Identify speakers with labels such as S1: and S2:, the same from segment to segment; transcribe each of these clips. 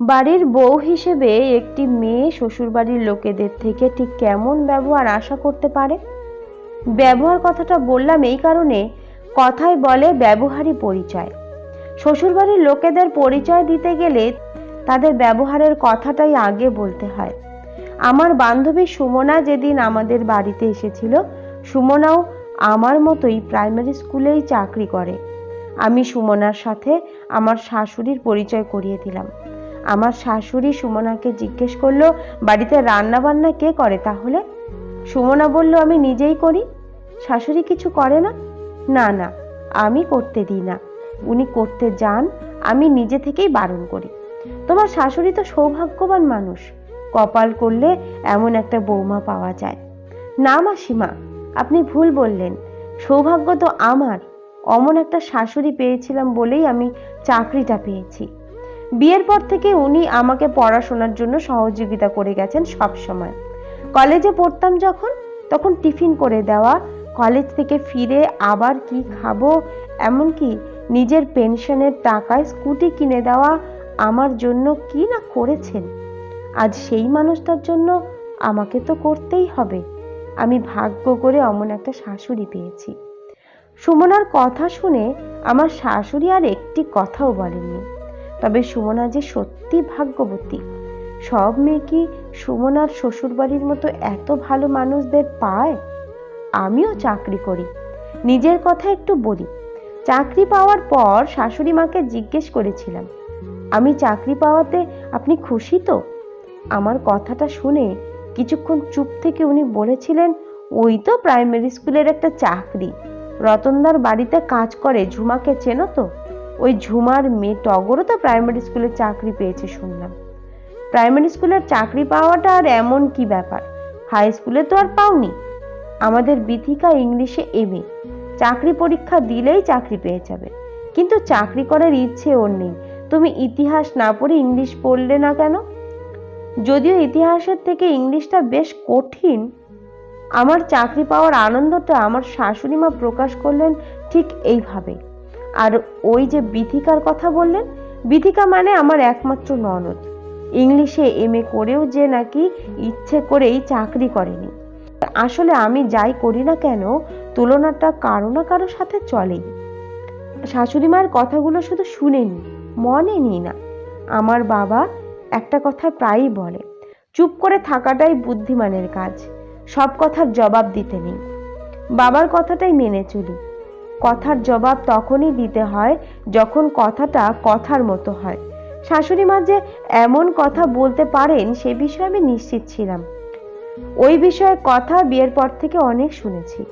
S1: বাড়ির বউ হিসেবে একটি মেয়ে শ্বশুরবাড়ির লোকেদের থেকে ঠিক কেমন ব্যবহার আশা করতে পারে? ব্যবহার কথাটা বললাম এই কারণে কথায় বলে ব্যবহারই পরিচয়। শ্বশুরবাড়ির লোকেদের পরিচয় দিতে গেলে তাদের ব্যবহারের কথাটাই আগে বলতে হয়। আমার বান্ধবী সুমনা যেদিন আমাদের বাড়িতে এসেছিল, সুমনাও আমার মতোই প্রাইমারি স্কুলেই চাকরি করে। আমি সুমনার সাথে আমার শাশুড়ির পরিচয় করিয়ে দিলাম। আমার শাশুড়ি সুমনাকে জিজ্ঞেস করল, বাড়িতে রান্না বান্না কে করে তাহলে? সুমনা বলল, আমি নিজেই করি। শাশুড়ি কিছু করে না? না না, আমি করতে দিই না। উনি করতে যান, আমি নিজে থেকেই বারণ করি। তোমার শাশুড়ি তো সৌভাগ্যবান মানুষ। কপাল করলে এমন একটা বৌমা পাওয়া যায়। না, মাসিমা, আপনি ভুল বললেন। সৌভাগ্য তো আমার। অমন একটা শাশুড়ি পেয়েছিলাম বলেই আমি চাকরিটা পেয়েছি। বিয়ের পর থেকে উনি আমাকে পড়াশোনার জন্য সহযোগিতা করে গেছেন সব সময়। কলেজে পড়তাম যখন, তখন টিফিন করে দেওয়া, কলেজ থেকে ফিরে আবার কি খাব, এমনকি নিজের পেনশনের টাকায় স্কুটি কিনে দেওয়া আমার জন্য কি না করেছেন? আজ সেই মানুষটার জন্য আমাকে তো করতেই হবে। আমি ভাগ্য করে অমন একটা শাশুড়ি পেয়েছি। সুমনার কথা শুনে আমার শাশুড়ি আর একটি কথাও বলেননি। তবে সুমনা যে সত্যি ভাগ্যবতী। সব মেয়ে কি সুমনার শ্বশুরবাড়ির মতো এত ভালো মানুষদের পায়? আমিও চাকরি করি। নিজের কথা একটু বলি। চাকরি পাওয়ার পর শাশুড়ি মাকে জিজ্ঞেস করেছিলাম, আমি চাকরি পাওয়াতে আপনি খুশি তো? আমার কথাটা শুনে কিছুক্ষণ চুপ থেকে উনি বলেছিলেন, ওই তো প্রাইমারি স্কুলের একটা চাকরি। রতনদার বাড়িতে কাজ করে, ঝুমাকে চেনো তো? ওই ঝুমার মেয়ে টগরও তো প্রাইমারি স্কুলে চাকরি পেয়েছে শুনলাম। প্রাইমারি স্কুলের চাকরি পাওয়াটা আর এমন কি ব্যাপার? হাই স্কুলে তো আর পাওনি। আমাদের বিথিকা ইংলিশে এমএ চাকরি পরীক্ষা দিলেই চাকরি পেয়ে যাবে। কিন্তু চাকরি করার ইচ্ছে ওর নেই। তুমি ইতিহাস না পড়ে ইংলিশ পড়লে না কেন? যদিও ইতিহাসের থেকে ইংলিশটা বেশ কঠিন, আমার চাকরি পাওয়ার আনন্দটা আমার শাশুড়ি মা প্রকাশ করলেন ঠিক এইভাবে। আর ওই যে বিথিকার কথা বললেন, বিথিকা মানে আমার একমাত্র ননদ। ইংলিশে এম এ করেও যে নাকি ইচ্ছে করেই চাকরি করেনি। আসলে আমি যাই করি না কেন, তুলনাটা কারও না কারোর সাথে চলেই। শাশুড়ি মায়ের কথাগুলো শুধু শুনেনি মনে নিই না। আমার বাবা একটা কথা প্রায়ই বলে, চুপ করে থাকাটাই বুদ্ধিমানের কাজ, সব কথার জবাব দিতে নেই। বাবার কথাটাই মেনে চলি। কথার জবাব তখনই দিতে হয় যখন কথাটা কথার মতো হয়। শাশুড়ি মা যে এমন কথা বলতে পারেন সে বিষয়ে আমি নিশ্চিত ছিলাম। ওই বিষয়ে কথা বিয়ের পর থেকে অনেক শুনেছি।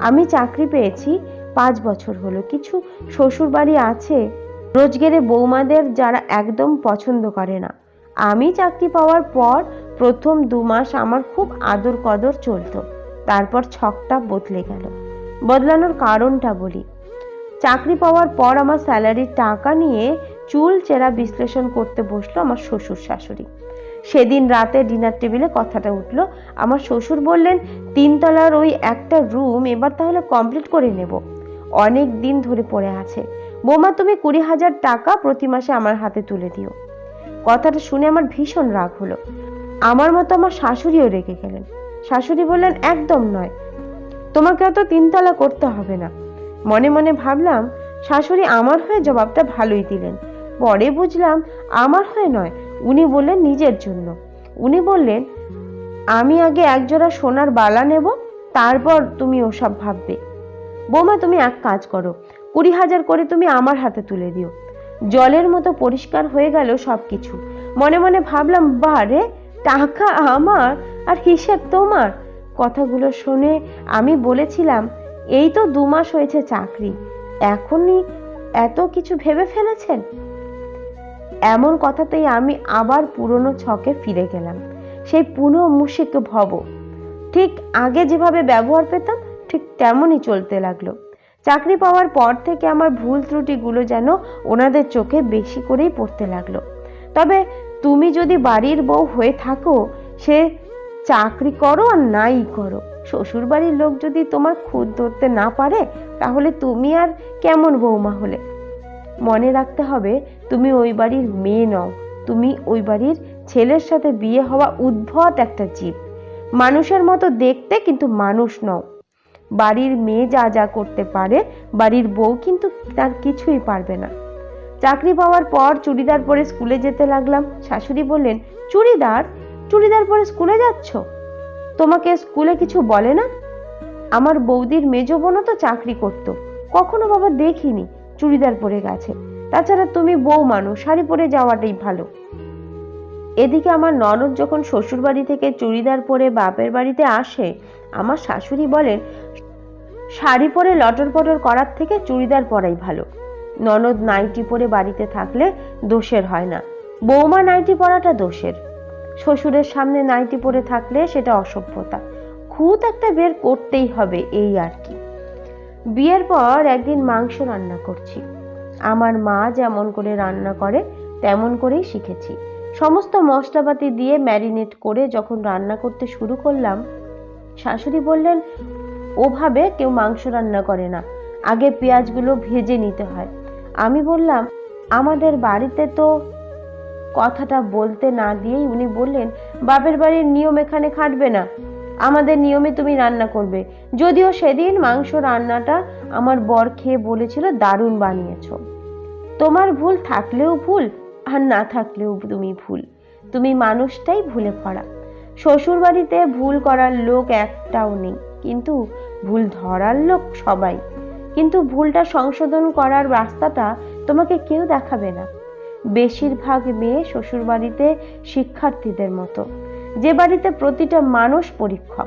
S1: আমি চাকরি পেয়েছি, পাঁচ বছর হলো। কিছু শ্বশুর বাড়ি আছে, রোজগেরে বৌমাদের যারা একদম পছন্দ করে না। আমি চাকরি পাওয়ার পর প্রথম দু মাস আমার খুব আদর কদর চলতো। তারপর ছকটা বদলে গেল। বদলানোর কারণটা বলি। চাকরি পাওয়ার পর আমার স্যালারির টাকা নিয়ে চুল চেরা বিশ্লেষণ করতে বসল আমার শ্বশুর শাশুড়ি। সেদিন রাতে ডিনার টেবিলে কথাটা উঠল। আমার শ্বশুর বললেন, তিনতলার ওই একটা রুম এবার তাহলে কমপ্লিট করে নেব। অনেক দিন ধরে পড়ে আছে। বোমা, তুমি কুড়ি হাজার টাকা প্রতি মাসে আমার হাতে তুলে দিও। কথাটা শুনে আমার ভীষণ রাগ হলো। আমার মতো আমার শাশুড়িও রেগে গেলেন। শাশুড়ি বললেন, একদম নয়। তোমাকে অত তিনতলা করতে হবে না। মনে মনে ভাবলাম, শাশুড়ি আমার হয়ে জবাবটা ভালোই দিলেন। পরে বুঝলাম, আমার হয়ে নয়, উনি বললেন নিজের জন্য। উনি বললেন, আমি আগে একজোড়া সোনার বালা নেব, তারপর তুমি ওসব ভাববে। বৌমা, তুমি এক কাজ করো, কুড়ি হাজার করে তুমি আমার হাতে তুলে দিও। জলের মতো পরিষ্কার হয়ে গেল সব কিছু মনে মনে ভাবলাম, বারে, টাকা আমার আর হিসেব তোমার? কথাগুলো শুনে আমি বলেছিলাম, এই তো দু মাস হয়েছে চাকরি, এখনই এত কিছু ভেবে ফেলেছেন? এমন কথাতেই আমি আবার পুরনো ছকে ফিরে গেলাম, সেই পুনঃ মুশিক ভব। ঠিক আগে যেভাবে ব্যবহার পেতাম, ঠিক তেমনই চলতে লাগল। চাকরি পাওয়ার পর থেকে আমার ভুল ত্রুটিগুলো যেন ওনাদের চোখে বেশি করেই পড়তে লাগল। তবে তুমি যদি বাড়ির বউ হয়ে থাকো, সে চাকরি করো আর নাই করো। শ্বশুর বাড়ির লোক যদি তোমার খুদ ধরতে না পারে, তাহলে তুমি আর কেমন বৌমা হলে? মনে রাখতে হবে, তুমি ওই বাড়ির মেয়ে নও। তুমি ওই বাড়ির ছেলের সাথে বিয়ে হওয়া উদ্ভট একটা জীব। মানুষের মতো দেখতে কিন্তু মানুষ নও। বাড়ির মেয়ে যা যা করতে পারে, বাড়ির বউ কিন্তু তার কিছুই পারবে না। চাকরি পাওয়ার পর চুড়িদার পরে স্কুলে যেতে লাগলাম। শাশুড়ি বললেন, চুড়িদার? চুড়িদার পরে স্কুলে যাচ্ছ? তোমাকে স্কুলে কিছু বলে না? আমার বৌদির মেজ বোনও তো চাকরি করত। কখনো বাবা দেখিনি চুড়িদার পরে গেছে। তাছাড়া তুমি বউ মানুষ শাড়ি পরে যাওয়াটাই ভালো। এদিকে আমার ননদ যখন শ্বশুর বাড়ি থেকে চুড়িদার পরে বাপের বাড়িতে আসে, আমার শাশুড়ি বলেন, শাড়ি পরে লটর পটর করার থেকে চুড়িদার পরাই ভালো। ননদ নাইটি পরে বাড়িতে থাকলে দোষের হয় না। বৌমা নাইটি পরাটা দোষের। শ্বশুরের সামনে নাইটি পরে থাকলে সেটা অসভ্যতা। খুঁত একটা বের করতেই হবে এই আর কি। বিয়ের পর একদিন মাংস রান্না করছি। আমার মা যেমন করে রান্না করে, তেমন করেই শিখেছি। সমস্ত মশলাপাতি দিয়ে ম্যারিনেট করে যখন রান্না করতে শুরু করলাম, শাশুড়ি বললেন, ওভাবে কেউ মাংস রান্না করে না। আগে পেঁয়াজগুলো ভেজে নিতে হয়। আমি বললাম, আমাদের বাড়িতে তো কথাটা বলতে না দিয়েই উনি বললেন, বাপের বাড়ির নিয়ম এখানে খাটবে না। আমাদের নিয়মে তুমি রান্না করবে। যদিও সেদিন মাংস রান্নাটা আমার বর খেয়ে বলেছিল, দারুণ বানিয়েছো। তোমার ভুল থাকলেও ভুল, আর না থাকলেও তুমি ভুল। তুমি মানুষটাই ভুলে ভরা শ্বশুর বাড়িতে ভুল করার লোক একটাও নেই। কিন্তু ভুল ধরার লোক সবাই। কিন্তু ভুলটা সংশোধন করার রাস্তাটা তোমাকে কেউ দেখাবে না। বেশিরভাগ মেয়ে শ্বশুর বাড়িতে শিক্ষার্থীদের মতো। যে বাড়িতে প্রতিটা মানুষ পরীক্ষক।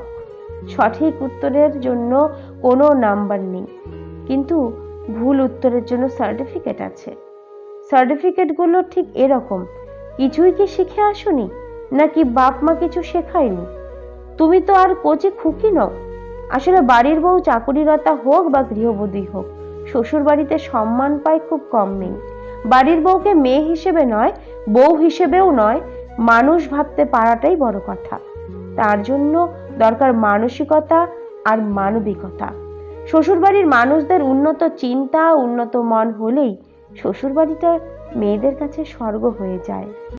S1: সঠিক উত্তরের জন্য কোনো নাম্বার নেই। কিন্তু ভুল উত্তরের জন্য সার্টিফিকেট আছে। সার্টিফিকেটগুলো ঠিক এরকম, কিছুই কি শিখে আসোনি? নাকি বাপ মা কিছু শেখায়নি? তুমি তো আর কোচে খুকি নও। আসলে বাড়ির বউ চাকুরিরতা হোক বা গৃহবধূ হোক শ্বশুর বাড়িতে সম্মান পায় খুব কম নেই। বাড়ির বউকে মেয়ে হিসেবে নয়, বউ হিসেবেও নয়, মানুষ ভাবতে পারাটাই বড় কথা। তার জন্য দরকার মানসিকতা আর মানবিকতা। শ্বশুরবাড়ির মানুষদের উন্নত চিন্তা, উন্নত মন হলেই শ্বশুরবাড়িটা মেয়েদের কাছে স্বর্গ হয়ে যায়।